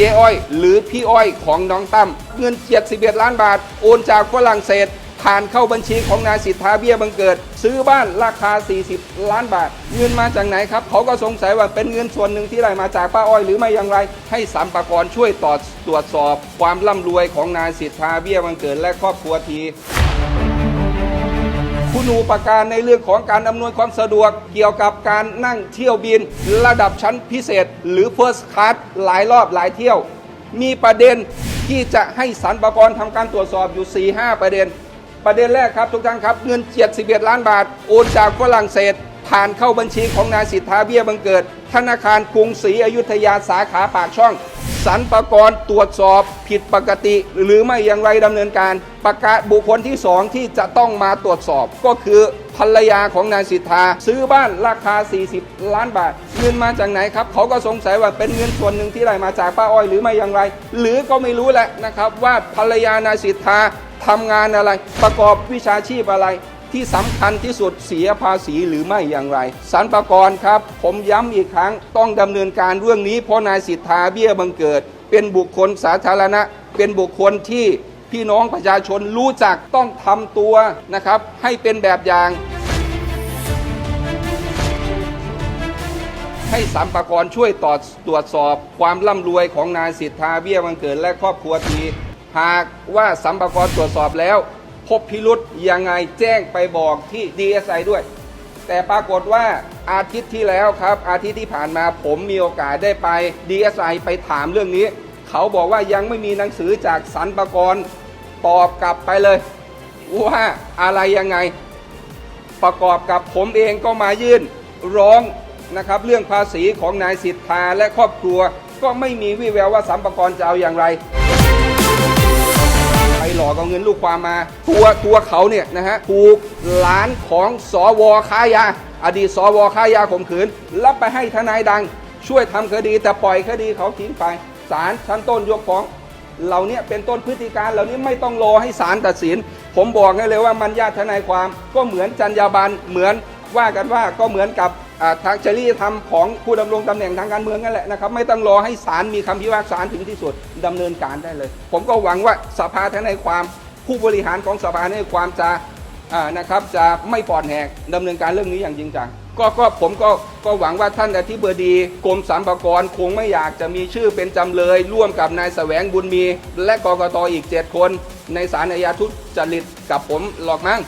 จ๊อ้อย หรือพี่อ้อยของน้องตั้มเงิน71ล้านบาท โอนจากฝรั่งเศส ผ่านเข้าบัญชีของนายสิทธาเบี้ยบังเกิด ซื้อบ้านราคา 40 ล้านบาท เงินมาจากไหนครับ เขาก็สงสัยว่าเป็นเงินส่วนหนึ่งที่ได้มาจากป้าอ้อยหรือไม่อย่างไร ให้สัมปากรช่วยตรวจตรวจสอบความร่ำรวยของนายสิทธาเบี้ยบังเกิดและครอบครัวที คุณูปการในเรื่องของการอำนวยความสะดวก เกี่ยวกับการนั่งเที่ยวบิน ระดับชั้นพิเศษ หรือ First Class หลายรอบหลายเที่ยว มีประเด็นที่จะให้สรรพากรทำการตรวจสอบอยู่ 4-5 ประเด็น ประเด็นแรกครับทุกท่านครับเงิน 71 ล้านบาท โอนจากฝรั่งเศส ผ่านเข้าบัญชีของนายสิทธาเบี้ยบังเกิด ธนาคารกรุงศรีอยุธยาสาขาปากช่อง สรรพากรตรวจสอบผิดปกติ หรือไม่อย่างไรดำเนินการ ประกาศบุคคลที่สองที่จะต้องมาตรวจสอบ ก็คือภรรยาของนายสิทธา ซื้อบ้านราคา 40 ล้านบาท เงินมาจากไหนครับ เขาก็สงสัยว่าเป็นเงินส่วนหนึ่งที่ได้มาจากป้าอ้อยหรือไม่อย่างไร หรือก็ไม่รู้แหละนะครับว่าภรรยานายสิทธาทำงานอะไร ประกอบวิชาชีพอะไร ที่สำคัญที่สุดเสียภาษีหรือไม่อย่างไรสรรพากรครับ ผมย้ำอีกครั้งต้องดำเนินการเรื่องนี้ เพราะนายสิทธาเบี้ยบังเกิด เป็นบุคคลสาธารณะ เป็นบุคคลที่พี่น้องประชาชนรู้จักต้องทำตัวนะครับ ให้เป็นแบบอย่าง ให้สัมปากรช่วยตรวจตรวจสอบความร่ำรวยของนายสิทธาเบี้ยบังเกิดและครอบครัวทีหากว่าสัมปากรตรวจสอบแล้ว พบพิรุษยังไงแจ้งไปบอกที่ DSI ด้วย แต่ปรากฏว่าอาทิตย์ที่แล้วครับ อาทิตย์ที่ผ่านมาผมมีโอกาสได้ไป DSI ไปถามเรื่องนี้ เขาบอกว่ายังไม่มีหนังสือจากสรรปากรตอบกลับไปเลย ว่าอะไรยังไง ประกอบกับผมเองก็มายื่นร้องนะครับเรื่องภาษีของนายสิทธาและครอบครัว ก็ไม่มีวิแววว่าสัมปกรจะเอาอย่างไร ไปหลอกเอาเงินลูกความมา ตัวตัวเขาเนี่ยนะฮะถูกหลานของสวค้ายา อดีตสวค้ายาข่มขืนแล้วไปให้ทนายดัง ช่วยทำคดีแต่ปล่อยคดีเขาทิ้งไปศาลชั้นต้นยกฟ้องเหล่านี้เป็นต้นพฤติการเหล่านี้ไม่ต้องรอให้ศาลตัดสิน ผมบอกให้เลยว่ามันญาติทนายความก็เหมือนจรรยาบรรณเหมือน ว่ากันว่าก็เหมือนกับทางจริยธรรมของผู้ดำรงตำแหน่งทางการเมืองนั่นแหละนะครับไม่ต้องรอให้ศาลมีคำพิพากษาถึงที่สุดดำเนินการได้เลย ผมก็หวังว่าสภาทนายความผู้บริหารของสภาทนายความจะนะครับจะไม่ปอดแหกดำเนินการเรื่องนี้อย่างจริงจังก็ก็ผมก็ก็หวังว่าท่านอธิบดีกรมสรรพากรคงไม่อยากจะมีชื่อเป็นจำเลย ร่วมกับนายแสวงบุญมี และกกตอีก 7 คน ในศาลอาญาทุจริตกับผมหรอกมั้ง